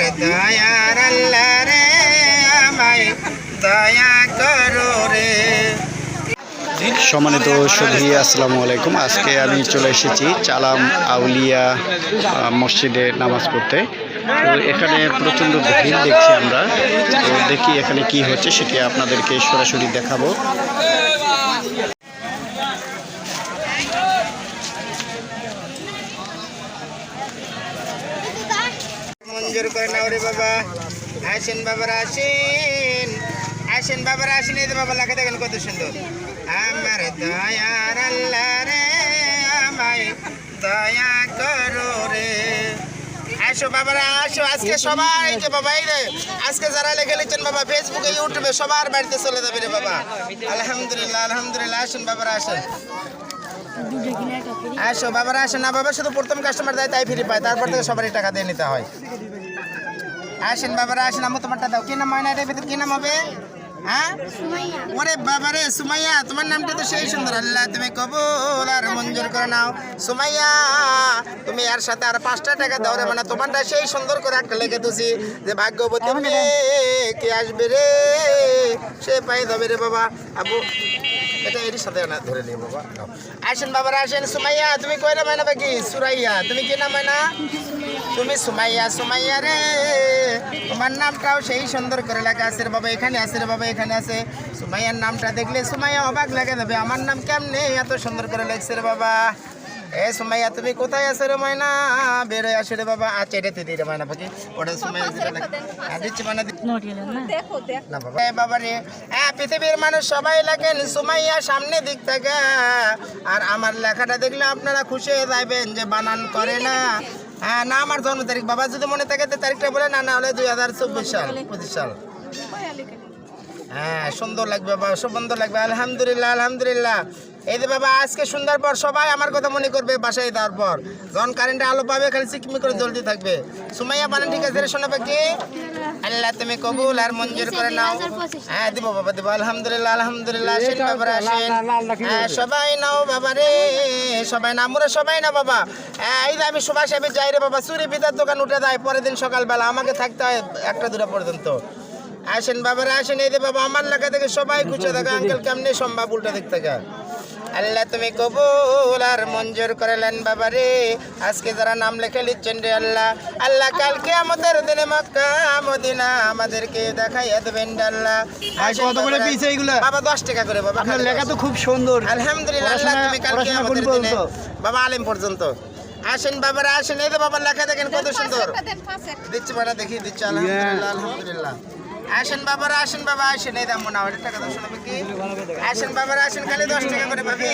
আমার দয়ার রে, আমায় দয়া করো রে। সম্মানিত সুধী, আসসালামু আলাইকুম। আজকে আমি চলে এসেছি চালাম আউলিয়া মসজিদে নামাজ পড়তে। তো এখানে প্রচণ্ড ভিড় দেখছি আমরা। তো দেখি এখানে কি হচ্ছে, সেটি আপনাদেরকে সরাসরি দেখাবো। মঞ্জুর করে নাও রে বাবা। আসেন বাবার, আসেন। আসেন বাবার, আসেন। এই বাবা লেখা দেখেন কত সুন্দর। আমার দয়ার আল্লাহ রে, আমায় দয়া করো রে। আসো বাবারা, আসো। আজকে সবাই যে বাবা, এই রে আজকে যারা লেখে লিখছেন বাবা ফেসবুকে ইউটিউবে সবার বাড়িতে চলে যাবে রে বাবা। আলহামদুলিল্লাহ আলহামদুলিল্লাহ। আসেন বাবারা, আসেন। আসো বাবারা আসেন না বাবা শুধু প্রথম কাস্টমার দেয় তাই ফ্রি পায়। তারপর থেকে সবারই টাকা দিয়ে নিতে হয়। আসেন বাবারা আসেন। আমি তোমারটা দাও। কি নাম কি নাম হবে? হ্যাঁ? ওরে বাবারে সুমাইয়া তোমার নামটা তো সেই সুন্দর। আল্লাহ তুমি কবুল আর মঞ্জুর করে নাও। সুমাইয়া তুমি এর সাথে আর পাঁচটা টাকা দাও রে। মানে তোমারটা সেই সুন্দর করে একটা লেগে তুছি যে ভাগ্যবতী কে আসবে রে? সে পাই যাবে রে বাবা। আবু এটা এরই সাথে ধরে নিও বাবা। আসেন বাবার, আসেন। সুমাইয়া, তুমি কই মাইনা না বাকি? সুরাইয়া, তুমি কি না মাইনা? তুমি সুমাইয়া সুমাইয়া রে। তোমার নামটাও সেই সুন্দর করে লেখা আছে বাবা, এখানে আছে বাবা, এখানে আছে। সুমাইয়ার নামটা দেখলে সুমাইয়া অবাক লেগে দেবে আমার নাম কেমনে এত সুন্দর করে লেখছে রে বাবা? এ সুমাইয়া তুমি কোথায় আছো রে ময়না? বেরোয় আসো রে বাবা। আচ্ছা রে ময়না পাখি ওটা সুমাইয়া যেটা হ্যাঁ, দিচ্ছি না বাবা। এ বাবা রে হ্যাঁ পৃথিবীর মানুষ সবাই লেখেন সুমাইয়া সামনে দিক থেকে। আর আমার লেখাটা দেখলে আপনারা খুশি হয়ে যাবেন যে বানান করে না। হ্যাঁ না আমার জন্ম তারিখ। বাবা যদি মনে থাকে তো তারিখটা বলে না না হলে দুই হাজার চব্বিশ সাল পঁচিশ সাল। হ্যাঁ সুন্দর লাগবে বাবা সুন্দর লাগবে। আলহামদুলিল্লাহ আলহামদুলিল্লাহ। এই যে বাবা আজকে সুন্দর পর সবাই আমার কথা মনে করবে বাসায় দেওয়ার পর। যখন কারেন্টে আলো পাবে খালি চিকমি করে জলদি থাকবে। সুমাইয়া বানান ঠিক আছে শোনাবে কি আল্লাহ তুমি কবুল আর মঞ্জুর করে নাও। হ্যাঁ দিব বাবা দিব। আলহামদুলিল্লাহ আলহামদুলিল্লাহ আসেন। বাবা আসেন হ্যাঁ সবাই নাও বাবা রে সবাই না আমরা সবাই না বাবা। হ্যাঁ এই যে আমি সুভাষ সাহেব যাই রে বাবা চুরি পিতার দোকান উঠে দেয় পরের দিন সকালবেলা। আমাকে থাকতে হয় একটা দুটা পর্যন্ত। আসেন বাবারা আসেন। এই যে বাবা আমার লেখা থেকে সবাই খুঁজে থাকে। আঙ্কেল কেমনে সম্ভব উল্টা দিক থেকে? আল্লাহ তুমি কবুল আর মঞ্জুর করলেন বাবা রে আজকে যারা নাম লেখে লিখছেন রে আল্লাহ। আল্লাহ কালকে আমাদের দিনে মক্কা মদিনা আমাদেরকে দেখাইয়া দেবেন রে আল্লাহ। কত করে বাবারা। piece বাবা দশ টাকা করে বাবা আপনার লেখা তো খুব সুন্দর। আলহামদুলিল্লাহ আল্লাহ তুমি কালকে আমাদের দিনে বাবা আলেম পর্যন্ত। আসেন বাবারা আসেন। এই যে বাবার লেখা দেখেন কত সুন্দর। দিচ্ছি বাড়া দেখি দিচ্ছি। আলহামদুলিল্লাহ আলহামদুলিল্লাহ। আসেন বাবারা, আসেন বাবা, আসেন। এই দাম মনে হয় টাকা, দশ কি? আসেন বাবারা, আসেন খালি দশ টাকা করে ভাবি।